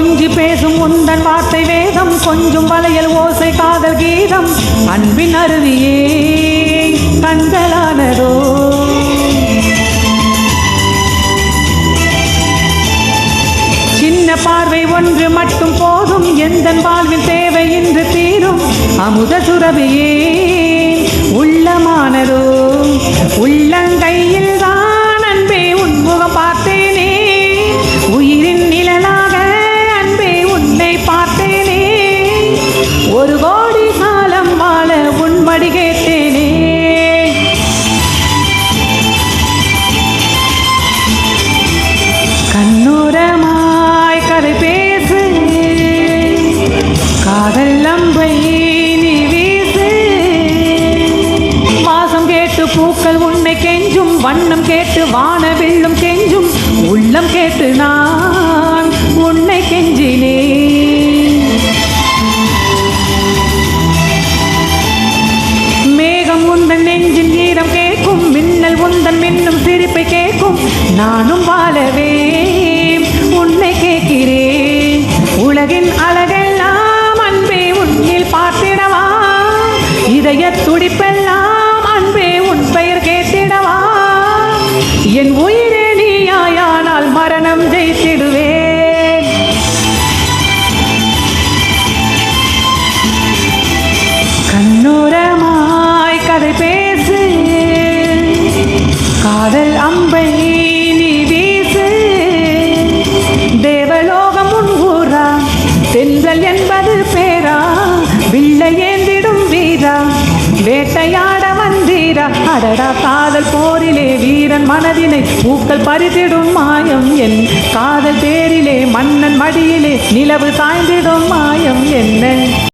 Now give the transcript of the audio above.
கொஞ்சி பேசும் உந்தன் வார்த்தை வேதம் கொஞ்சம் வளையல் ஓசை காதல் கீதம். அன்பின் அருவியே கண்களானதோ சின்ன பார்வை ஒன்று மட்டும் போதும் எந்த வாழ்வில் தேவை இன்று தீரும்? அமுத சுரபியே உள்ளமானதோ? உள்ள பூக்கள் உன்னை கெஞ்சும் வண்ணம் கேட்டு வானவில்லும் கெஞ்சும் உள்ளம் கேட்டு நான் உன்னை கெஞ்சினே மேகம் உந்தன் நெஞ்சின் ஈரம் கேட்கும் மின்னல் உந்தன் மின்னும் சிரிப்பை கேட்கும் நானும் வாழவே உன்னை கேட்கிறேன். உலகின் அழகெல்லாம் அன்பே உன்னில் பார்த்திடவா? இதய துடிப்பெல்லாம் என் உயிரே நீயாயானால் மரணம் ஜெயித்திடுவேன். கண்ணோரமாய் கதை பேசு. காதல் அம்பை அடடா காதல் போரிலே வீரன் மனதிலே பூக்கள் பறித்திடும் மாயம் என் காதல் தேரிலே மன்னன் மடியிலே நிலவு சாய்ந்திடும் மாயம் என்ன?